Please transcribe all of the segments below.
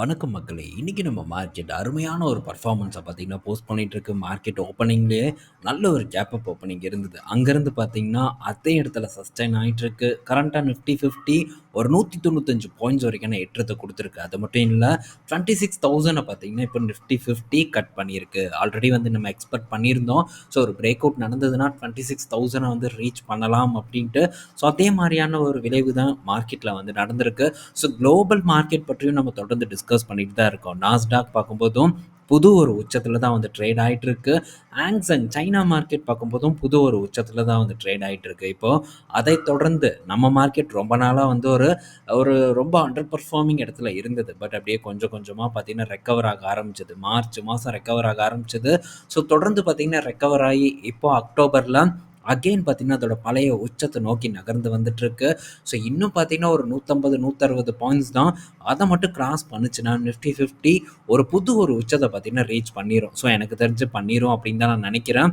வணக்கம் மக்களே! இன்றைக்கி நம்ம மார்க்கெட் அருமையான ஒரு பர்ஃபார்மன்ஸை பார்த்திங்கன்னா போஸ்ட் பண்ணிட்டுருக்கு. மார்க்கெட் ஓப்பனிங்லேயே நல்ல ஒரு கேப் அப் ஓப்பனிங் இருந்தது. அங்கேருந்து பார்த்தீங்கன்னா, அதே இடத்துல சஸ்டெயின் ஆகிட்டுருக்கு கரண்ட்டாக நிஃப்டி 50 ஒரு 195 பாயிண்ட்ஸ் வரைக்கும் எட்டத்தை கொடுத்துருக்கு அது மட்டும் இல்லை டுவெண்ட்டி சிக்ஸ் தௌசண்டை பார்த்தீங்கன்னா, இப்போ நிஃப்டி 50 கட் பண்ணியிருக்கு. ஆல்ரெடி வந்து நம்ம எக்ஸ்பெக்ட் பண்ணியிருந்தோம். ஸோ ஒரு பிரேக் அவுட் நடந்ததுன்னா 26,000 வந்து ரீச் பண்ணலாம் அப்படின்ட்டு ஸோ அதே மாதிரியான ஒரு விளைவு தான் மார்க்கெட்டில் வந்து நடந்திருக்கு. ஸோ குளோபல் மார்க்கெட் பற்றியும் நம்ம தொடர்ந்து டிஸ்கஸ் பண்ணிட்டு தான் இருக்கோம். நாஸ்டாக் பார்க்கும்போதும் புது ஒரு உச்சத்தில் தான் வந்து ட்ரேட் ஆயிட்டுருக்கு. ஆங்ஸங் சைனா மார்க்கெட் பார்க்கும்போதும் புது ஒரு உச்சத்தில் தான் வந்து ட்ரேட் ஆயிட்டுருக்கு. இப்போது அதை தொடர்ந்து நம்ம மார்க்கெட் ரொம்ப நாளாக வந்து ஒரு ஒரு ரொம்ப அண்டர் பர்ஃபார்மிங் இடத்துல இருந்தது. பட் அப்படியே கொஞ்சம் கொஞ்சமாக பார்த்தீங்கன்னா, ரெக்கவர் ஆக ஆரம்பிச்சது. மார்ச் மாதம் ரெக்கவர் ஆக ஆரம்பிச்சது. ஸோ தொடர்ந்து பார்த்தீங்கன்னா, ரெக்கவர் ஆகி இப்போது அக்டோபரில் அகைன் பார்த்தீங்கன்னா, அதோட பழைய உச்சத்தை நோக்கி நகர்ந்து வந்துட்டுருக்கு. ஸோ இன்னும் பார்த்தீங்கன்னா, ஒரு 150, 160 பாயிண்ட்ஸ் தான். அதை மட்டும் கிராஸ் பண்ணுச்சுன்னா, நிஃப்டி 50 ஒரு புது ஒரு உச்சத்தை பார்த்தீங்கன்னா, ரீச் பண்ணிடும் ஸோ எனக்கு தெரிஞ்சு பண்ணிடும் அப்படின்னு தான் நான் நினைக்கிறேன்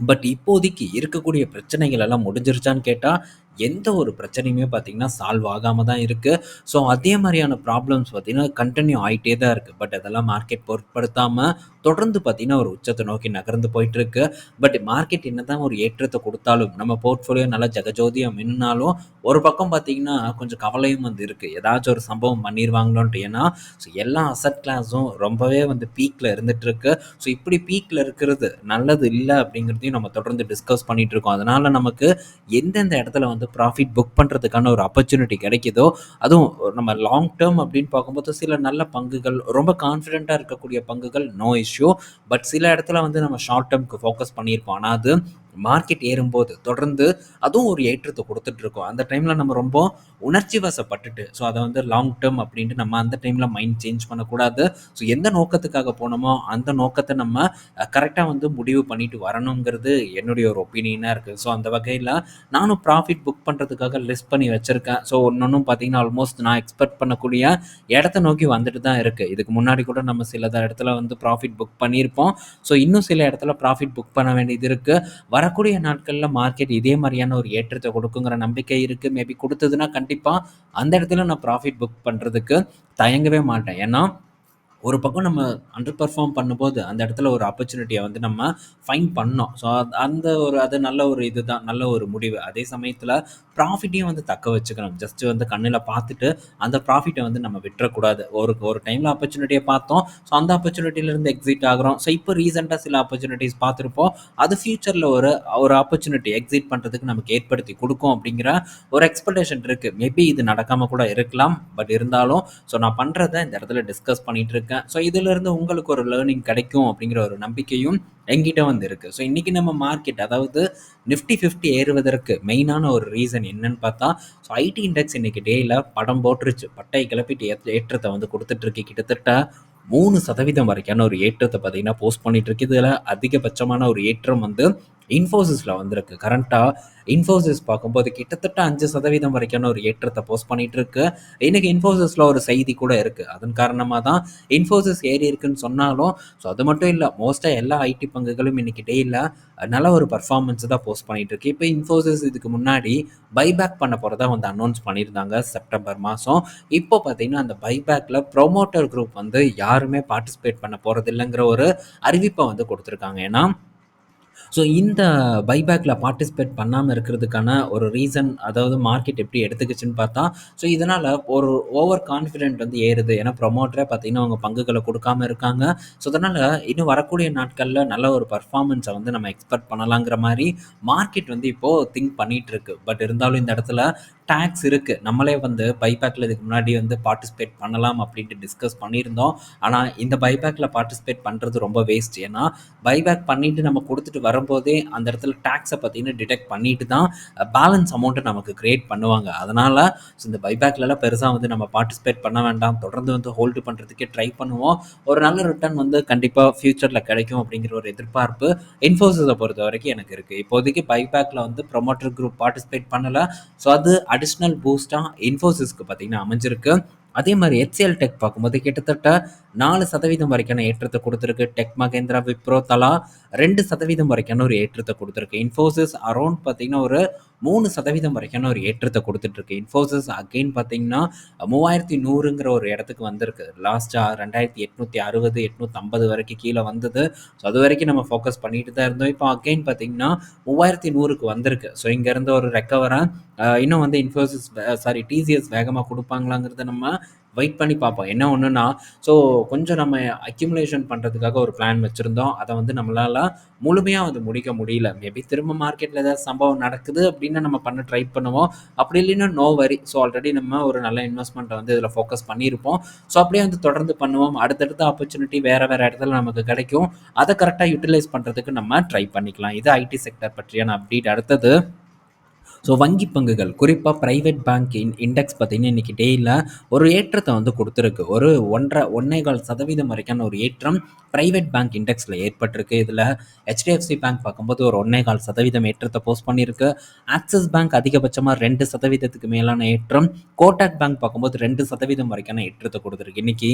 பட் இப்போதைக்கு இருக்கக்கூடிய பிரச்சனைகள் எல்லாம் முடிஞ்சிருச்சான்னு கேட்டால் எந்த ஒரு பிரச்சனையுமே பார்த்தீங்கன்னா, சால்வ் ஆகாமல் தான் இருக்குது ஸோ அதே மாதிரியான ப்ராப்ளம்ஸ் பார்த்தீங்கன்னா, கண்டினியூ ஆகிட்டே தான் இருக்குது பட் அதெல்லாம் மார்க்கெட் பொருட்படுத்தாமல் தொடர்ந்து பார்த்தீங்கன்னா, ஒரு உச்சத்தை நோக்கி நகர்ந்து போயிட்டுருக்கு. பட் மார்க்கெட் என்ன தான் ஒரு ஏற்றத்தை கொடுத்தாலும் நம்ம போர்ட்ஃபோலியோ நல்லா ஜெகஜோதியா மின்னாலும் ஒரு பக்கம் பார்த்தீங்கன்னா, கொஞ்சம் கவலையும் வந்து இருக்குது ஏதாச்சும் ஒரு சம்பவம் பண்ணிருவாங்களோன்ட்டு. ஏன்னா, ஸோ எல்லா அசட் கிளாஸும் ரொம்பவே வந்து பீக்கில் இருந்துகிட்ருக்கு ஸோ இப்படி பீக்கில் இருக்கிறது நல்லது இல்லை அப்படிங்கிறதையும் நம்ம தொடர்ந்து டிஸ்கஸ் பண்ணிகிட்ருக்கோம் அதனால் நமக்கு எந்தெந்த இடத்துல வந்து ப்ராஃபிட் புக் பண்ணுறதுக்கான ஒரு ஆப்பர்ச்சுனிட்டி கிடைக்குதோ, அதுவும் நம்ம லாங் டேர்ம் அப்படின்னு பார்க்கும்போது சில நல்ல பங்குகள், ரொம்ப கான்ஃபிடென்ட்டாக இருக்கக்கூடிய பங்குகள் நோ இஷ்யூ. பட் சில இடத்துல வந்து நம்ம ஷார்ட் டெர்ம்க்கு ஃபோக்கஸ் பண்ணியிருப்போம். ஆனால் அது மார்க்கெட் ஏறும்போது தொடர்ந்து அதுவும் ஒரு ஏற்றத்தை கொடுத்துட்டு இருக்கோம். அந்த டைமில் நம்ம ரொம்ப உணர்ச்சி வசப்பட்டுட்டு, ஸோ அதை வந்து லாங் டெர்ம் அப்படின்ட்டு நம்ம அந்த டைமில் மைண்ட் சேஞ்ச் பண்ணக்கூடாது. ஸோ எந்த நோக்கத்துக்காக போனோமோ, அந்த நோக்கத்தை நம்ம கரெக்டாக வந்து முடிவு பண்ணிட்டு வரணுங்கிறது என்னுடைய ஒரு ஒப்பீனியனாக இருக்குது ஸோ அந்த வகையில் நானும் ப்ராஃபிட் புக் பண்ணுறதுக்காக லிஸ்ட் பண்ணி வச்சுருக்கேன். ஸோ ஒண்ணொண்ணும் பார்த்தீங்கன்னா, ஆல்மோஸ்ட் நான் எக்ஸ்பெக்ட் பண்ணக்கூடிய இடத்த நோக்கி வந்துட்டு தான் இருக்குது இதுக்கு முன்னாடி கூட நம்ம சில இடத்துல வந்து ப்ராஃபிட் புக் பண்ணியிருப்போம். ஸோ இன்னும் சில இடத்துல ப்ராஃபிட் புக் பண்ண வேண்டியது இருக்குது வரக்கூடிய நாட்களில் மார்க்கெட் இதே மாதிரியான ஒரு ஏற்றத்தை கொடுக்குங்கிற நம்பிக்கை இருக்குது மேபி கொடுத்ததுன்னா கண்டிப்பாக அந்த இடத்துல நான் ப்ராஃபிட் புக் பண்ணுறதுக்கு தயங்கவே மாட்டேன். ஏன்னா, ஒரு பக்கம் நம்ம அண்டர் பர்ஃபார்ம் பண்ணும்போது, அந்த இடத்துல ஒரு ஆப்பர்ச்சுனிட்டியை வந்து நம்ம ஃபைன் பண்ணோம். ஸோ அந்த ஒரு அது நல்ல ஒரு இதுதான். நல்ல ஒரு முடிவு. அதே சமயத்தில் ப்ராஃபிட்டையும் வந்து தக்க வச்சுக்கணும். ஜஸ்ட் வந்து கண்ணில் பார்த்துட்டு, அந்த ப்ராஃபிட்டை வந்து நம்ம விட்டுறக்கூடாது. ஒரு ஒரு டைமில் ஆப்பர்ச்சுனிட்டியை பார்த்தோம். ஸோ அந்த ஆப்பர்ச்சுனிட்டியிலேருந்து எக்ஸிட் ஆகுறோம். ஸோ இப்போ ரீசெண்டாக சில ஆப்பர்ச்சுனிட்டிஸ் பார்த்துருப்போம் அது ஃப்யூச்சரில் ஒரு ஒரு ஆப்பர்ச்சுனிட்டி எக்ஸிட் பண்ணுறதுக்கு நமக்கு ஏற்படுத்தி கொடுக்கும் அப்படிங்கிற ஒரு எக்ஸ்பெக்டேஷன் இருக்குது மேபி இது நடக்காமல் கூட இருக்கலாம். பட் இருந்தாலும், ஸோ நான் பண்ணுறத இந்த இடத்துல டிஸ்கஸ் பண்ணிகிட்டு இருக்கு இருக்கேன். ஸோ இதிலிருந்து உங்களுக்கு ஒரு லேர்னிங் கிடைக்கும் அப்படிங்கிற ஒரு நம்பிக்கையும் என்கிட்ட வந்து இருக்கு. ஸோ இன்னைக்கு நம்ம மார்க்கெட் அதாவது நிஃப்டி 50 ஏறுவதற்கு மெயினான ஒரு ரீசன் என்னன்னு பார்த்தா, ஸோ ஐடி இண்டெக்ஸ் இன்னைக்கு டேல படம் போட்டுருச்சு. பட்டைய கிளப்பிட்டு ஏற்றத்தை ஏற்றத்த வந்து கொடுத்துட்ருக்கு கிட்டத்தட்ட மூணு சதவீதம் வரைக்கான ஒரு ஏற்றத்தை பார்த்தீங்கன்னா, போஸ்ட் பண்ணிட்டு இருக்கு. இதில் அதிகபட்சமான ஒரு ஏற்றம் வந்து இன்ஃபோசிஸில் வந்திருக்கு. கரண்ட்டாக இன்ஃபோசிஸ் பார்க்கும்போது கிட்டத்தட்ட அஞ்சு சதவீதம் வரைக்கான ஒரு ஏற்றத்தை போஸ்ட் பண்ணிட்டு இருக்கு. இன்னைக்கு இன்ஃபோசிஸில் ஒரு செய்தி கூட இருக்குது அதன் காரணமாக தான் இன்ஃபோசிஸ் ஏறி இருக்குன்னு சொன்னாலும், ஸோ அது மட்டும் இல்லை மோஸ்ட்டாக எல்லா ஐடி பங்குகளும் இன்னைக்கு டேல நல்ல ஒரு பர்ஃபார்மன்ஸ் தான் போஸ்ட் பண்ணிட்டு இருக்கு. இப்போ இன்ஃபோசிஸ் இதுக்கு முன்னாடி பைபேக் பண்ண போகிறதா வந்து அனௌன்ஸ் பண்ணியிருந்தாங்க செப்டம்பர் மாதம் இப்போ பார்த்தீங்கன்னா, அந்த பைபேக்கில் ப்ரொமோட்டர் குரூப் வந்து யாருமே பார்ட்டிசிபேட் பண்ண போறதில்லங்கிற ஒரு அறிவிப்பை வந்து கொடுத்துருக்காங்க ஏன்னா, ஸோ இந்த பைபேக்கில் பார்ட்டிசிபேட் பண்ணாமல் இருக்கிறதுக்கான ஒரு ரீசன் அதாவது மார்க்கெட் எப்படி எடுத்துக்கிச்சுன்னு பார்த்தா, ஸோ இதனால் ஒரு ஓவர் கான்ஃபிடென்ட் வந்து ஏறுது. ஏன்னா ப்ரொமோட்டரே பார்த்தீங்கன்னா, அவங்க பங்குகளை கொடுக்காமல் இருக்காங்க. ஸோ அதனால் இன்னும் வரக்கூடிய நாட்களில் நல்ல ஒரு பர்ஃபார்மன்ஸை வந்து நம்ம எக்ஸ்பெக்ட் பண்ணலாங்கிற மாதிரி மார்க்கெட் வந்து இப்போது திங்க் பண்ணிகிட்ருக்கு இருக்கு. பட் இருந்தாலும் இந்த இடத்துல டேக்ஸ் இருக்குது நம்மளே வந்து பைபேக்ல இதுக்கு முன்னாடி வந்து பார்ட்டிசிபேட் பண்ணலாம் அப்படின்ட்டு டிஸ்கஸ் பண்ணியிருந்தோம். ஆனால் இந்த பைபேக்கில் பார்ட்டிசிபேட் பண்ணுறது ரொம்ப வேஸ்ட். ஏன்னா, பைபேக் பண்ணிவிட்டு நம்ம கொடுத்துட்டு வர வரும்போதே அந்த இடத்துல டேக்ஸை பார்த்தீங்கன்னா, டிடெக்ட் பண்ணிட்டு தான் பேலன்ஸ் அமௌண்ட்டை நமக்கு கிரியேட் பண்ணுவாங்க. அதனால் ஸோ இந்த பைபேக்லலாம் பெருசாக வந்து நம்ம பார்ட்டிசிபேட் பண்ண வேண்டாம். தொடர்ந்து வந்து ஹோல்டு பண்ணுறதுக்கே ட்ரை பண்ணுவோம். ஒரு நல்ல ரிட்டர்ன் வந்து கண்டிப்பாக ஃப்யூச்சரில் கிடைக்கும் அப்படிங்கிற ஒரு எதிர்பார்ப்பு இன்ஃபோசிஸை பொறுத்த வரைக்கும் எனக்கு இருக்குது இப்போதைக்கு பைபேக்கில் வந்து ப்ரொமோட்டர் குரூப் பார்ட்டிசிபேட் பண்ணலை ஸோ அது அடிஷ்னல் பூஸ்ட்டாக இன்ஃபோசிஸ்க்கு பார்த்தீங்கன்னா அமைஞ்சிருக்கு. அதே மாதிரி HCL டெக் பார்க்கும்போது கிட்டத்தட்ட நாலு சதவீதம் வரைக்கான ஏற்றத்தை கொடுத்துருக்கு. டெக் மகேந்திரா, விப்ரோ தலா ரெண்டு சதவீதம் வரைக்கான ஒரு ஏற்றத்தை கொடுத்துருக்கு. இன்ஃபோசிஸ் அரௌண்ட் பார்த்தீங்கன்னா, ஒரு மூணு சதவீதம் வரைக்கான ஒரு ஏற்றத்தை கொடுத்துட்ருக்கு இன்ஃபோசிஸ் அகெயின் பார்த்தீங்கன்னா மூவாயிரத்தி நூறுங்கிற ஒரு இடத்துக்கு வந்திருக்கு. லாஸ்ட்டாக ரெண்டாயிரத்தி எட்நூற்றி அறுபது எட்நூற்றம்பது வரைக்கும் கீழே வந்தது. ஸோ அது வரைக்கும் நம்ம ஃபோக்கஸ் பண்ணிட்டு தான் இருந்தோம். இப்போ அகெயின் பார்த்தீங்கன்னா மூவாயிரத்தி நூறுக்கு வந்திருக்கு. ஸோ இங்கேருந்து ஒரு ரெக்கவராக இன்னும் வந்து இன்ஃபோசிஸ் சாரி டிசிஎஸ் வேகமாக கொடுப்பாங்களாங்கிறத நம்ம வெயிட் பண்ணி பார்ப்போம். என்ன ஒன்றுன்னா ஸோ கொஞ்சம் நம்ம அக்யூமுலேஷன் பண்ணுறதுக்காக ஒரு பிளான் வச்சுருந்தோம். அதை வந்து நம்மளால் முழுமையாக வந்து முடிக்க முடியல. மேபி திரும்ப மார்க்கெட்டில் ஏதாவது சம்பவம் நடக்குது அப்படின்னு நம்ம பண்ண ட்ரை பண்ணுவோம். அப்படி இல்லைன்னா நோ வரி ஸோ ஆல்ரெடி நம்ம ஒரு நல்ல இன்வெஸ்ட்மெண்ட்டை வந்து இதில் ஃபோக்கஸ் பண்ணியிருப்போம். ஸோ அப்படியே வந்து தொடர்ந்து பண்ணுவோம். அடுத்தடுத்த ஆப்பர்ச்சுனிட்டி வேறு வேறு இடத்துல நமக்கு கிடைக்கும். அதை கரெக்டாக யூட்டிலைஸ் பண்ணுறதுக்கு நம்ம ட்ரை பண்ணிக்கலாம். இது ஐடி செக்டர் பற்றியான அப்டேட் அடுத்தது ஸோ வங்கி பங்குகள் குறிப்பாக ப்ரைவேட் பேங்க் இன் இண்டெக்ஸ் பார்த்திங்கன்னா இன்றைக்கி டேயில் ஒரு ஏற்றத்தை வந்து கொடுத்துருக்கு. ஒரு ஒன்றரை ஒன்றே கால் சதவீதம் வரைக்கான ஒரு ஏற்றம் ப்ரைவேட் பேங்க் இண்டெக்ஸில் ஏற்பட்டிருக்கு. இதில் ஹெச்டிஎஃப்சி பேங்க் பார்க்கும்போது ஒரு ஒன்றே கால் சதவீதம் ஏற்றத்தை போஸ்ட் பண்ணியிருக்கு. ஆக்சிஸ் பேங்க் அதிகபட்சமாக ரெண்டு சதவீதத்துக்கு மேலான ஏற்றம். கோட்டாக் பேங்க் பார்க்கும்போது ரெண்டு சதவீதம் வரைக்கான ஏற்றத்தை கொடுத்துருக்கு. இன்றைக்கி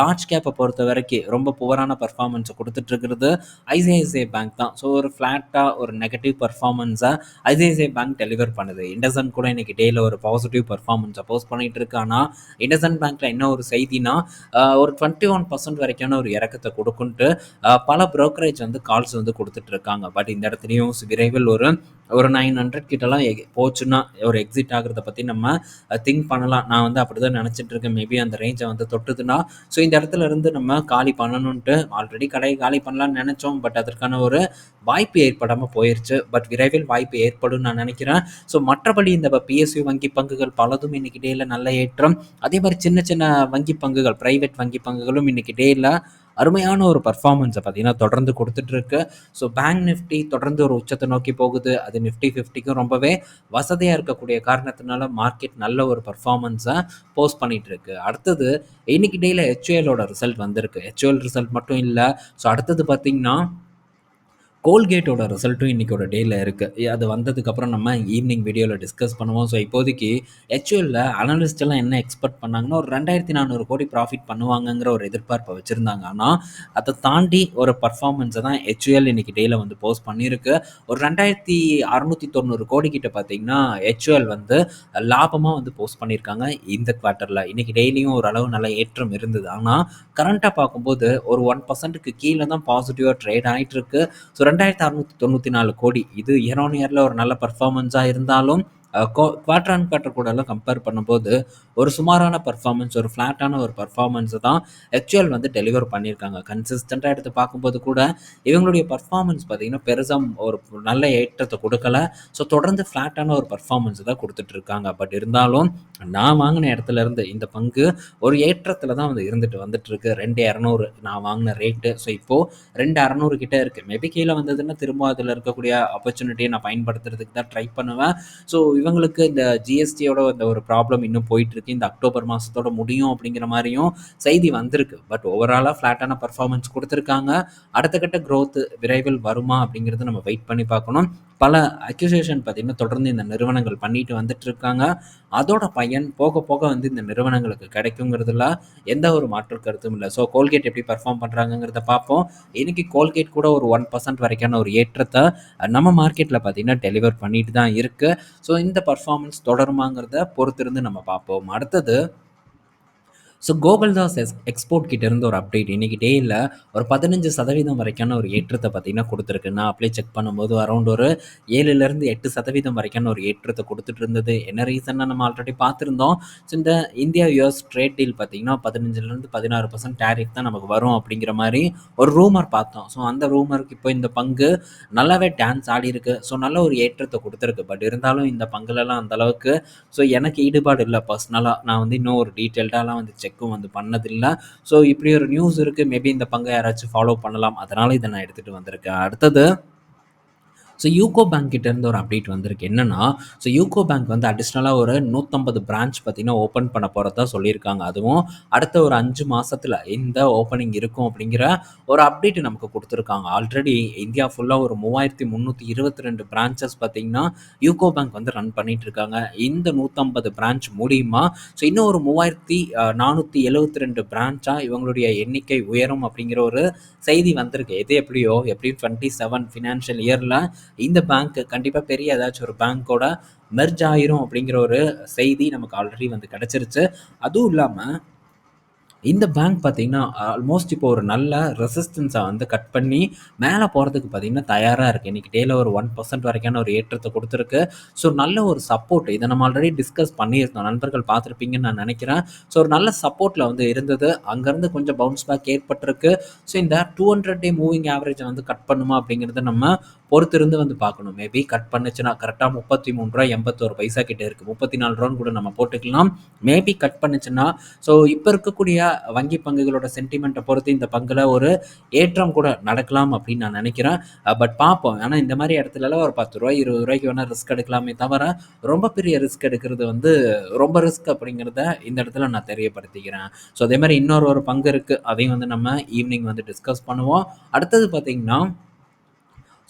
லார்ஜ் கேப்பை பொறுத்த வரைக்கும் ரொம்ப புவரான பர்ஃபார்மன்ஸை கொடுத்துட்ருக்கிறது ஐசிஐசிஐ பேங்க் தான். ஸோ ஒரு ஃப்ளாட்டாக ஒரு நெகட்டிவ் பர்ஃபார்மன்ஸாக ஐசிஐசிஐ பேங்க் டெலிவர் பண்ணுது. இண்டசன் கூட இன்னைக்கு டேயில் ஒரு பாசிட்டிவ் பர்ஃபார்மன்ஸை போஸ்ட் பண்ணிட்டு இருக்கு ஆனால் இண்டசன் பேங்க்கில் என்ன ஒரு செய்தினா ஒரு டுவெண்ட்டி ஒன் பர்சன்ட் வரைக்கான ஒரு இறக்கத்தை கொடுக்குன்ட்டு பல ப்ரோக்கரேஜ் வந்து கால்ஸ் வந்து கொடுத்துட்டு இருக்காங்க. பட் இந்த இடத்துலையும் விரைவில் ஒரு ஒரு நைன் ஹண்ட்ரட் கிட்டலாம் போச்சுன்னா ஒரு எக்ஸிட் ஆகிறத பற்றி நம்ம திங்க் பண்ணலாம். நான் வந்து அப்படி தான் நினச்சிட்டு இருக்கேன். மேபி அந்த ரேஞ்சை வந்து தொட்டுதுன்னா ஸோ இந்த இடத்துல இருந்து நம்ம காலி பண்ணணுன்ட்டு ஆல்ரெடி கடையை காலி பண்ணலாம்னு நினச்சோம். பட் அதற்கான ஒரு வாய்ப்பு ஏற்படாமல் போயிடுச்சு பட் விரைவில் வாய்ப்பு ஏற்படும் நான் நினைக்கிறேன். ஸோ மற்றபடி இந்த பிஎஸ்யூ வங்கி பங்குகள் பலதும் இன்னைக்கு டேயில் நல்ல ஏற்றம். அதே மாதிரி சின்ன சின்ன வங்கி பங்குகள் ப்ரைவேட் வங்கி பங்குகளும் இன்னைக்கு டேயில் அருமையான ஒரு பர்ஃபார்மன்ஸை பார்த்தீங்கன்னா தொடர்ந்து கொடுத்துட்ருக்கு ஸோ பேங்க் நிஃப்டி தொடர்ந்து ஒரு உச்சத்தை நோக்கி போகுது. அது நிஃப்டி ஃபிஃப்டிக்கும் ரொம்பவே வசதியாக இருக்கக்கூடிய காரணத்தினால மார்க்கெட் நல்ல ஒரு பர்ஃபார்மன்ஸை போஸ்ட் பண்ணிகிட்டு இருக்கு அடுத்தது இன்னைக்கு டேயில் ஹெச்ஏலோட ரிசல்ட் வந்திருக்கு. ஹெச்ஓஎல் ரிசல்ட் மட்டும் இல்லை. ஸோ அடுத்தது பார்த்திங்கன்னா கோல்கேட்டோட ரிசல்ட்டும் இன்றைக்கோட டேயில் இருக்குது அது வந்ததுக்கப்புறம் நம்ம ஈவினிங் வீடியோவில் டிஸ்கஸ் பண்ணுவோம். ஸோ இப்போதைக்கு ஹெச்யூஎல்ல அனலிஸ்ட் எல்லாம் என்ன எக்ஸ்பெக்ட் பண்ணாங்கன்னா ஒரு ரெண்டாயிரத்தி நானூறு கோடி ப்ராஃபிட் பண்ணுவாங்கங்கிற ஒரு எதிர்பார்ப்பை வச்சுருந்தாங்க. ஆனால் அதை தாண்டி ஒரு பர்ஃபார்மன்ஸை தான் ஹெச்யூஎல் இன்றைக்கி டேயில் வந்து போஸ்ட் பண்ணியிருக்கு. ஒரு ரெண்டாயிரத்தி அறநூற்றி தொண்ணூறு கோடி கிட்ட பார்த்தீங்கன்னா ஹெச்எல் வந்து லாபமாக வந்து போஸ்ட் பண்ணியிருக்காங்க இந்த குவார்ட்டரில் இன்றைக்கி டெய்லியும் ஓரளவு நல்ல ஏற்றம் இருந்தது. ஆனால் கரண்ட்டாக பார்க்கும்போது ஒரு ஒன் பர்சன்ட்டுக்கு கீழே தான் பாசிட்டிவாக ட்ரேட் ஆகிட்டு இருக்கு. ஸோ ரெண்டாயிரத்தி அறுநூத்தி தொண்ணூற்றி நாலு கோடி. இது இயர் ஆன் இயரில் ஒரு நல்ல பர்ஃபார்மன்ஸாக இருந்தாலும் குவார்டர் அண்ட் குவார்டர் கூடலாம் கம்பேர் பண்ணும்போது ஒரு சுமாரான பர்ஃபார்மன்ஸ் ஒரு ஃப்ளாட்டான ஒரு பர்ஃபார்மன்ஸை தான் ஹெச்எல் வந்து டெலிவர் பண்ணியிருக்காங்க. கன்சிஸ்டண்ட்டாக எடுத்து பார்க்கும்போது கூட இவங்களுடைய பர்ஃபார்மன்ஸ் பார்த்திங்கன்னா பெருசாக ஒரு நல்ல ஏற்றத்தை கொடுக்கல. ஸோ தொடர்ந்து ஃப்ளாட்டான ஒரு பர்ஃபார்மன்ஸ் தான் கொடுத்துட்ருக்காங்க. பட் இருந்தாலும் நான் வாங்கின இடத்துல இருந்து இந்த பங்கு ஒரு ஏற்றத்தில் தான் வந்து இருந்துட்டு வந்துட்டு இருக்கு ரெண்டு இரநூறு நான் வாங்கின ரேட்டு ஸோ இப்போது ரெண்டு அறநூறு கிட்டே இருக்குது மேபி கீழே வந்ததுன்னா திரும்ப அதில் இருக்கக்கூடிய ஆப்பர்ச்சுனிட்டியை நான் பயன்படுத்துறதுக்கு தான் ட்ரை பண்ணுவேன். ஸோ இவங்களுக்கு இந்த ஜிஎஸ்டியோட இந்த ஒரு ப்ராப்ளம் இன்னும் போயிட்டு இருக்கு இந்த அக்டோபர் மாதத்தோட முடியும் அப்படிங்கிற மாதிரியும் செய்தி வந்திருக்கு. பட் ஓவராலாக ஃப்ளாட்டான பர்ஃபார்மன்ஸ் கொடுத்துருக்காங்க. அடுத்த கட்ட க்ரோத் விரைவில் வருமா அப்படிங்கிறது நம்ம வெயிட் பண்ணி பார்க்கணும். பல அக்யூசேஷன் பார்த்திங்கன்னா தொடர்ந்து இந்த நிறுவனங்கள் பண்ணிட்டு வந்துட்டு இருக்காங்க அதோட பயன் போக போக வந்து இந்த நிறுவனங்களுக்கு கிடைக்குங்கிறதுல எந்த ஒரு மாற்று கருத்தும் இல்லை. ஸோ கோல்கேட் எப்படி பர்ஃபார்ம் பண்ணுறாங்கிறத பார்ப்போம். இன்னைக்கு கோல்கேட் கூட ஒரு ஒன் பர்சன்ட் வரைக்கான ஒரு ஏற்றத்தை நம்ம மார்க்கெட்டில் பார்த்திங்கன்னா டெலிவர் பண்ணிட்டு தான் இருக்குது ஸோ இந்த பர்ஃபார்மன்ஸ் தொடருமாங்கிறத பொறுத்திருந்து நம்ம பார்ப்போம். அடுத்தது ஸோ கோகுல்தாஸ் எஸ் எக்ஸ்போர்ட் கிட்டேருந்து ஒரு அப்டேட் இன்றைக்கி டேயில் ஒரு பதினஞ்சு சதவீதம் வரைக்கான ஒரு ஏற்றத்தை பார்த்திங்கன்னா கொடுத்துருக்கு. நான் அப்ளை செக் பண்ணும்போது அரௌண்ட் ஒரு ஏழுலேருந்து எட்டு சதவீதம் வரைக்கான ஒரு ஏற்றத்தை கொடுத்துட்டு இருந்தது. என்ன ரீசன்னா நம்ம ஆல்ரெடி பார்த்துருந்தோம். ஸோ இந்த இந்தியா யூஎஸ் ட்ரேட் டீல் பார்த்திங்கன்னா பதினஞ்சுலேருந்து பதினாறு பர்சன்ட் டேரிஃப் தான் நமக்கு வரும் அப்படிங்கிற மாதிரி ஒரு ரூமர் பார்த்தோம். ஸோ அந்த ரூமருக்கு இப்போ இந்த பங்கு நல்லாவே டான்ஸ் ஆடி இருக்கு. ஸோ நல்ல ஒரு ஏற்றத்தை கொடுத்துருக்கு. பட் இருந்தாலும் இந்த பங்குலலாம் அந்தளவுக்கு ஸோ எனக்கு ஈடுபாடு இல்லை பர்சனலாக நான் வந்து இன்னும் ஒரு டீட்டெயில்டாலாம் வந்து செக்கும் வந்து பண்ணதில்லை. ஸோ இப்படி ஒரு நியூஸ் இருக்குது மேபி இந்த பங்கை யாராச்சும் ஃபாலோ பண்ணலாம். அதனால் இதை நான் எடுத்துகிட்டு வந்திருக்கேன். அடுத்தது ஸோ யூகோ பேங்க் கிட்டேருந்து ஒரு அப்டேட் வந்திருக்கு. என்னென்னா ஸோ யூகோ பேங்க் வந்து அடிஷ்னலாக ஒரு நூற்றம்பது பிரான்ச் பார்த்திங்கன்னா ஓப்பன் பண்ண போகிறதா சொல்லியிருக்காங்க. அதுவும் அடுத்த ஒரு அஞ்சு மாதத்தில் இந்த ஓப்பனிங் இருக்கும் அப்படிங்கிற ஒரு அப்டேட் நமக்கு கொடுத்துருக்காங்க. ஆல்ரெடி இந்தியா ஃபுல்லாக ஒரு மூவாயிரத்தி முந்நூற்றி இருபத்தி ரெண்டு பிரான்ச்சஸ் பார்த்திங்கன்னா யூகோ பேங்க் வந்து ரன் பண்ணிகிட்டு இருக்காங்க. இந்த நூற்றம்பது பிரான்ச் மூலியமாக ஸோ இன்னும் ஒரு மூவாயிரத்தி நானூற்றி எழுபத்தி ரெண்டு பிரான்ச்சாக இவங்களுடைய எண்ணிக்கை உயரும் அப்படிங்கிற ஒரு செய்தி வந்திருக்கு. எது எப்படியோ எப்படி டுவெண்ட்டி செவன் ஃபினான்ஷியல் இயரில் இந்த பேங்க் கண்டிப்பாக பெரிய ஏதாச்சும் ஒரு பேங்க்கோட மெர்ஜ் ஆயிரும் அப்படிங்கிற ஒரு செய்தி நமக்கு ஆல்ரெடி வந்து கிடச்சிருச்சு. அதுவும் இல்லாமல் இந்த பேங்க் பார்த்தீங்கன்னா, ஆல்மோஸ்ட் இப்போ ஒரு நல்ல ரெசிஸ்டன்ஸை வந்து கட் பண்ணி மேலே போகிறதுக்கு பார்த்தீங்கன்னா, தயாராக இருக்குது. இன்றைக்கி டேல ஒரு ஒன் பர்சன்ட் வரைக்கான ஒரு ஏற்றத்தை கொடுத்துருக்கு. ஸோ நல்ல ஒரு சப்போர்ட் இதை நம்ம ஆல்ரெடி டிஸ்கஸ் பண்ணியிருந்தோம். நண்பர்கள் பார்த்துருப்பீங்கன்னு நான் நினைக்கிறேன். ஸோ ஒரு நல்ல சப்போர்ட்டில் வந்து இருந்தது. அங்கேருந்து கொஞ்சம் பவுன்ஸ் பேக் ஏற்பட்டிருக்கு. ஸோ இந்த 200 டே மூவிங் ஆவரேஜை வந்து கட் பண்ணுமா அப்படிங்கிறத நம்ம பொறுத்திருந்து வந்து பார்க்கணும். மேபி கட் பண்ணுச்சுன்னா கரெக்டாக முப்பத்தி மூணு ரூபா எண்பத்தோரு பைசா கிட்டே இருக்குது. 34 கூட நம்ம போட்டுக்கலாம். மேபி கட் பண்ணுச்சுன்னா ஸோ இப்போ இருக்கக்கூடிய வங்கி பங்குகளோட சென்டிமெண்ட்டை பொறுத்து இந்த பங்குல ஒரு ஏற்றம் கூட நடக்கலாம் அப்படின்னு நான் நினைக்கிறேன். பட் பார்ப்போம். ஆனால் இந்த மாதிரி இடத்துலலாம் ஒரு பத்து ரூபாய் இருபது ரூபாய்க்கு வேணால் ரிஸ்க் எடுக்கலாமே தவிர, ரொம்ப பெரிய ரிஸ்க் எடுக்கிறது வந்து ரொம்ப ரிஸ்க் அப்படிங்கிறத இந்த இடத்துல நான் தெரியப்படுத்திக்கிறேன். ஸோ அதே மாதிரி இன்னொரு ஒரு பங்கு இருக்குது அதையும் வந்து நம்ம ஈவினிங் வந்து டிஸ்கஸ் பண்ணுவோம். அடுத்தது பார்த்திங்கன்னா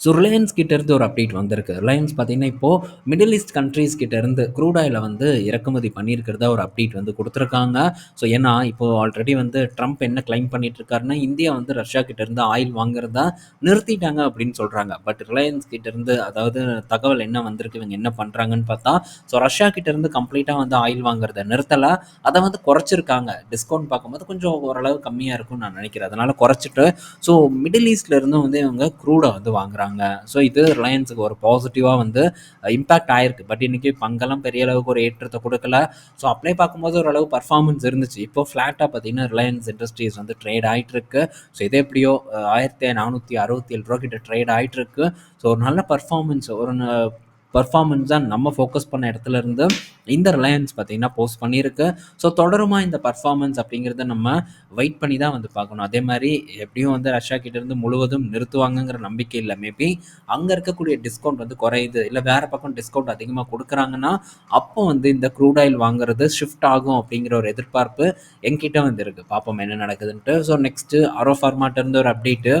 ஸோ ரிலையன்ஸ் கிட்டேருந்து ஒரு அப்டேட் வந்திருக்கு. ரிலையன்ஸ் பார்த்தீங்கன்னா, இப்போ மிடில் ஈஸ்ட் கண்ட்ரீஸ் கிட்டேருந்து க்ரூட் ஆயிலை வந்து இறக்குமதி பண்ணியிருக்கிறதா ஒரு அப்டேட் வந்து கொடுத்துருக்காங்க ஸோ ஏன்னா, இப்போ ஆல்ரெடி வந்து ட்ரம்ப் என்ன கிளைம் பண்ணிட்டு இருக்காருன்னா, இந்தியா வந்து ரஷ்யா கிட்டேருந்து ஆயில் வாங்குறதா நிறுத்திட்டாங்க அப்படின்னு சொல்கிறாங்க பட் ரிலையன்ஸ் கிட்டேருந்து அதாவது தகவல் என்ன வந்திருக்கு, இவங்க என்ன பண்ணுறாங்கன்னு பார்த்தா, ஸோ ரஷ்யா கிட்டேருந்து கம்ப்ளீட்டாக வந்து ஆயில் வாங்குறத நிறுத்தல. அதை வந்து குறைச்சிருக்காங்க. டிஸ்கவுண்ட் பார்க்கும்போது கொஞ்சம் ஓரளவு கம்மியாக இருக்கும்னு நான் நினைக்கிறேன். அதனால் குறைச்சிட்டு, ஸோ மிடில் ஈஸ்ட்லேருந்தும் வந்து இவங்க க்ரூடை வந்து வாங்குறாங்க. ஸோ இது ரிலையன்ஸுக்கு ஒரு பாசிட்டிவாக வந்து இம்பேக்ட் ஆயிருக்கு. பட் இன்றைக்கி பங்கெல்லாம் பெரிய அளவுக்கு ஒரு ஏற்றத்தை கொடுக்கல ஸோ அப்ளை பார்க்கும்போது ஓரளவு பர்ஃபார்மன்ஸ் இருந்துச்சு. இப்போ ஃப்ளாட்டாக பார்த்தீங்கன்னா, ரிலையன்ஸ் இண்டஸ்ட்ரீஸ் வந்து ட்ரேட் ஆகிட்டுருக்கு ஸோ இது எப்படியோ ஆயிரத்தி நானூற்றி அறுபத்தி ஏழு ரூபா கிட்ட ட்ரேட் ஆயிட்டிருக்கு. ஸோ ஒரு நல்ல பர்ஃபார்மன்ஸ் ஒரு பர்ஃபார்மன்ஸ் தான் நம்ம ஃபோக்கஸ் பண்ண இடத்துல இருந்து இந்த ரிலையன்ஸ் பார்த்தீங்கன்னா, போஸ்ட் பண்ணியிருக்கு. ஸோ தொடருமா இந்த பர்ஃபார்மன்ஸ் அப்படிங்கிறத நம்ம வெயிட் பண்ணி தான் வந்து பார்க்கணும். அதே மாதிரி எப்படியும் வந்து ரஷ்யா கிட்டேருந்து முழுவதும் நிறுத்துவாங்கங்கிற நம்பிக்கை இல்லை மேபி அங்கே இருக்கக்கூடிய டிஸ்கவுண்ட் வந்து குறையுது. இல்லை வேறு பக்கம் டிஸ்கவுண்ட் அதிகமாக கொடுக்குறாங்கன்னா அப்போ வந்து இந்த க்ரூட் ஆயில் வாங்குறது ஷிஃப்ட் ஆகும் அப்படிங்கிற ஒரு எதிர்பார்ப்பு என்கிட்ட வந்து இருக்குது பார்ப்போம் என்ன நடக்குதுன்ட்டு. ஸோ நெக்ஸ்ட்டு அரோ ஃபார்மாட்டிருந்து ஒரு அப்டேட்டு.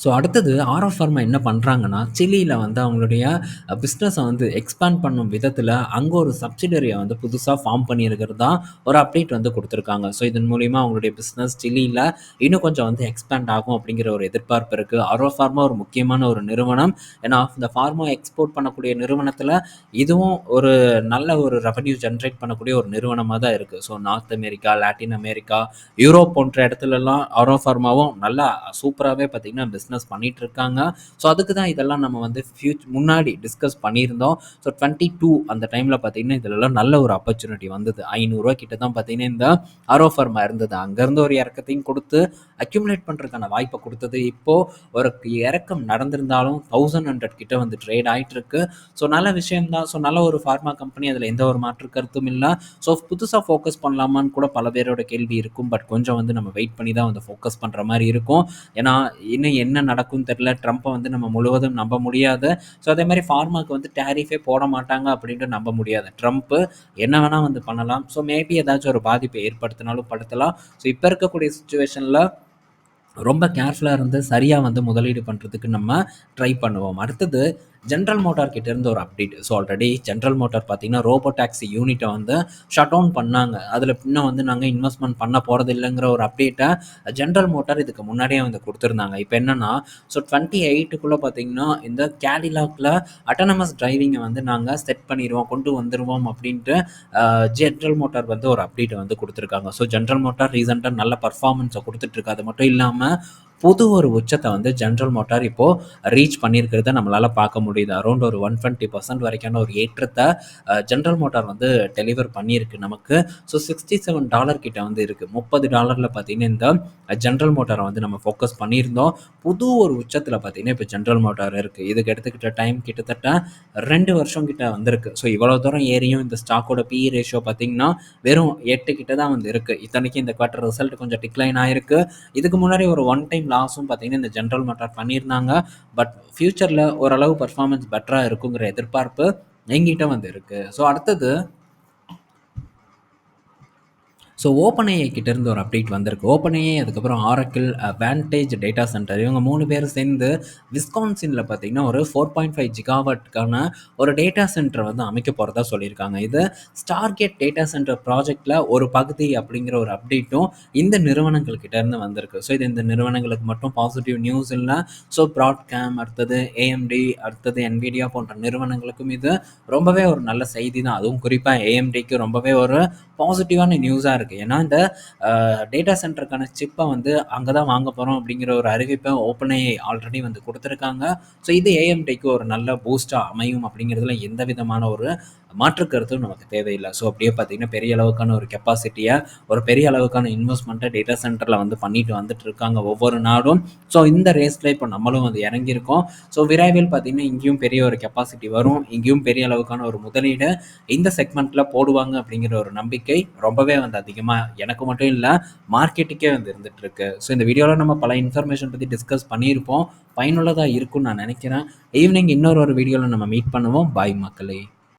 ஸோ அடுத்தது ஆர்எஃப் ஃபார்மா என்ன பண்ணுறாங்கன்னா சில்லியில் வந்து அவங்களுடைய பிஸ்னஸை வந்து எக்ஸ்பேண்ட் பண்ணும் விதத்தில் அங்கே ஒரு சப்சிடரியை வந்து புதுசாக ஃபார்ம் பண்ணியிருக்கிறதா ஒரு அப்டேட் வந்து கொடுத்துருக்காங்க. ஸோ இதன் மூலிமா அவங்களுடைய பிஸ்னஸ் சில்லியில் இன்னும் கொஞ்சம் வந்து எக்ஸ்பேண்ட் ஆகும் அப்படிங்கிற ஒரு எதிர்பார்ப்பு இருக்குது ஆர்எஃப் ஃபார்மா ஒரு முக்கியமான ஒரு நிறுவனம். ஏன்னா, இந்த ஃபார்மா எக்ஸ்போர்ட் பண்ணக்கூடிய நிறுவனத்தில் இதுவும் ஒரு நல்ல ஒரு ரெவன்யூ ஜென்ரேட் பண்ணக்கூடிய ஒரு நிறுவனமாக தான் இருக்குது so north America, Latin America, Europe போன்ற இடத்துலலாம் ஆர்எஃப் ஃபார்மாவும் நல்லா சூப்பராவே பார்த்தீங்கன்னா, பிஸ்னஸ் பண்ணிட்டு இருக்காங்க. ஸோ அதுக்கு தான் இதெல்லாம் நம்ம வந்து ஃபியூச் முன்னாடி டிஸ்கஸ் பண்ணியிருந்தோம். ஸோ 22 அந்த டைமில் பார்த்தீங்கன்னா, இதுலலாம் நல்ல ஒரு ஆப்பர்ச்சுனிட்டி வந்தது. ஐநூறுரூவா கிட்ட தான் பார்த்தீங்கன்னா, இந்த ஆரோ ஃபர்மா இருந்தது. அங்கேருந்து ஒரு இறக்கத்தையும் கொடுத்து அக்யூமுலேட் பண்ணுறதுக்கான வாய்ப்பை கொடுத்தது இப்போது ஒரு இறக்கம் நடந்திருந்தாலும் 1100 கிட்ட வந்து ட்ரேட் ஆயிட்டிருக்கு. ஸோ நல்ல விஷயம் தான். ஸோ நல்ல ஒரு ஃபார்மா கம்பெனி அதில் எந்த ஒரு மாற்று கருத்தும் இல்லை ஸோ புதுசாக ஃபோக்கஸ் பண்ணலாமான்னு கூட பல பேரோட கேள்வி இருக்கும். பட் கொஞ்சம் வந்து நம்ம வெயிட் பண்ணி தான் வந்து ஃபோக்கஸ் பண்ணுற மாதிரி இருக்கும். ஏன்னா, இன்னும் என்ன நடக்கும்னு தெரில ட்ரம்ப்பை வந்து நம்ம முழுவதும் நம்ப முடியாது. ஸோ அதே மாதிரி ஃபார்மாக்கு வந்து டேரிஃபே போட மாட்டாங்க அப்படின்ட்டு நம்ப முடியாது. ட்ரம்ப்பு என்ன வேணால் வந்து பண்ணலாம். ஸோ மேபி ஏதாச்சும் ஒரு பாதிப்பை ஏற்படுத்தினாலும் படுத்தலாம். ஸோ இப்போ இருக்கக்கூடிய சுச்சுவேஷனில் ரொம்ப கேர்ஃபுல்லாக இருந்து சரியாக வந்து முதலீடு பண்ணுறதுக்கு நம்ம ட்ரை பண்ணுவோம். அடுத்தது ஜென்ரல் மோட்டார் கிட்ட இருந்து ஒரு update. So already general motor பார்த்தீங்கன்னா, ரோபோ டாக்ஸி யூனிட்டை வந்து ஷட் டவுன் பண்ணாங்க. அதில் இன்னும் வந்து நாங்கள் இன்வெஸ்ட்மெண்ட் பண்ண போறதில்லங்கிற ஒரு அப்டேட்டை ஜென்ரல் மோட்டார் இதுக்கு முன்னாடியே வந்து கொடுத்துருந்தாங்க இப்போ என்னென்னா ஸோ 28க்குள்ள பார்த்தீங்கன்னா, இந்த கேடிலாக்கில் அட்டானமஸ் டிரைவிங்கை வந்து நாங்கள் செட் பண்ணிடுவோம் கொண்டு வந்துடுவோம் அப்படின்ட்டு ஜென்ரல் மோட்டார் வந்து ஒரு அப்டேட்டை வந்து கொடுத்துருக்காங்க ஸோ ஜென்ரல் மோட்டார் ரீசெண்டாக நல்ல பர்ஃபார்மன்ஸை கொடுத்துட்ருக்கு அது மட்டும் இல்லாமல் புது ஒரு உச்சத்தை வந்து ஜென்ரல் மோட்டார் இப்போது ரீச் பண்ணியிருக்கிறத நம்மளால் பார்க்க முடியுது. அரௌண்ட் ஒரு 120% வரைக்கான ஒரு ஏற்றத்தை ஜென்ரல் மோட்டார் வந்து டெலிவர் பண்ணியிருக்கு நமக்கு. ஸோ $67 கிட்ட வந்து இருக்குது முப்பது டாலரில் பார்த்தீங்கன்னா, இந்த ஜென்ரல் மோட்டாரை வந்து நம்ம ஃபோக்கஸ் பண்ணியிருந்தோம். புது ஒரு உச்சத்தில் பார்த்தீங்கன்னா, இப்போ ஜென்ரல் மோட்டார் இருக்குது இதுக்கு எடுத்துக்கிட்ட டைம் கிட்டத்தட்ட ரெண்டு வருஷம் கிட்ட வந்திருக்கு. ஸோ இவ்வளோ தூரம் ஏறியும் இந்த ஸ்டாக்கோட பிஇ ரேஷியோ பார்த்தீங்கன்னா, வெறும் எட்டு கிட்ட தான் வந்து இருக்குது இத்தனைக்கு இந்த குவார்ட்டர் ரிசல்ட் கொஞ்சம் டிக்ளைன் ஆயிருக்கு. இதுக்கு முன்னாடி ஒரு ஒன் டைம் லாஸும் பார்த்தீங்கன்னா, இந்த ஜென்ரல் மோட்டார் பண்ணியிருந்தாங்க. பட் ஃப்யூச்சரில் ஓரளவு பர்ஃபார்மன்ஸ் பெட்டராக இருக்குங்கிற எதிர்பார்ப்பு எங்கிட்ட வந்து இருக்குது ஸோ அடுத்தது ஸோ ஓப்பன்ஐஏ கிட்டேருந்து ஒரு அப்டேட் வந்திருக்கு. ஓப்பன்ஐஏ அதுக்கப்புறம் ஆரக்கிள் வேண்டேஜ் டேட்டா சென்டர் இவங்க மூணு பேர் சேர்ந்து விஸ்கான்சினில் பார்த்தீங்கன்னா ஒரு ஃபோர் பாயிண்ட் ஃபைவ் ஜிகாவட்டுக்கான ஒரு டேட்டா சென்டர் வந்து அமைக்க போகிறதா சொல்லியிருக்காங்க. இது ஸ்டார்கேட் டேட்டா சென்டர் ப்ராஜெக்டில் ஒரு பகுதி அப்படிங்கிற ஒரு அப்டேட்டும் இந்த நிறுவனங்கள் கிட்டேருந்து வந்திருக்கு. ஸோ இது இந்த நிறுவனங்களுக்கு மட்டும் பாசிட்டிவ் நியூஸ் இல்லை. ஸோ ப்ராட்கேம் அடுத்தது ஏஎம்டி அடுத்தது என்விடியா போன்ற நிறுவனங்களுக்கும் இது ரொம்பவே ஒரு நல்ல செய்தி தான். அதுவும் குறிப்பாக ஏஎம்டிக்கு ரொம்பவே ஒரு பாசிட்டிவான நியூஸாக இருக்குது இருக்குது ஏன்னா இந்த டேட்டா சென்டருக்கான சிப்பை வந்து அங்கே தான் வாங்க போகிறோம் அப்படிங்கிற ஒரு அறிவிப்பை ஓப்பனை ஆல்ரெடி வந்து கொடுத்துருக்காங்க. ஸோ இது ஏஎம்டிக்கு ஒரு நல்ல பூஸ்ட்டாக அமையும் அப்படிங்கிறதுல எந்த விதமான ஒரு மாற்று கருத்தும் நமக்கு தேவையில்லை. ஸோ அப்படியே பார்த்தீங்கன்னா பெரிய அளவுக்கான ஒரு கெப்பாசிட்டியை ஒரு பெரிய அளவுக்கான இன்வெஸ்ட்மெண்ட்டை டேட்டா சென்டரில் வந்து பண்ணிட்டு வந்துட்டு இருக்காங்க ஒவ்வொரு நாடும். ஸோ இந்த ரேஸில் இப்போ நம்மளும் வந்து இறங்கியிருக்கோம். ஸோ விரைவில் பார்த்தீங்கன்னா இங்கேயும் பெரிய ஒரு கெப்பாசிட்டி வரும். இங்கேயும் பெரிய அளவுக்கான ஒரு முதலீடு இந்த செக்மெண்ட்டில் போடுவாங்க அப்படிங்கிற ஒரு நம்பிக்கை ரொம்பவே வந்து அதிகமாக எனக்கு மட்டும் இல்லை மார்க்கெட்டுக்கே வந்து இருந்துட்டு இருக்கு. ஸோ இந்த வீடியோவில் நம்ம பல இன்ஃபர்மேஷன் பற்றி டிஸ்கஸ் பண்ணியிருப்போம். பயனுள்ளதாக இருக்கும்னு நான் நினைக்கிறேன். ஈவினிங் இன்னொரு ஒரு வீடியோவில் நம்ம மீட் பண்ணுவோம். பாய் மக்களே.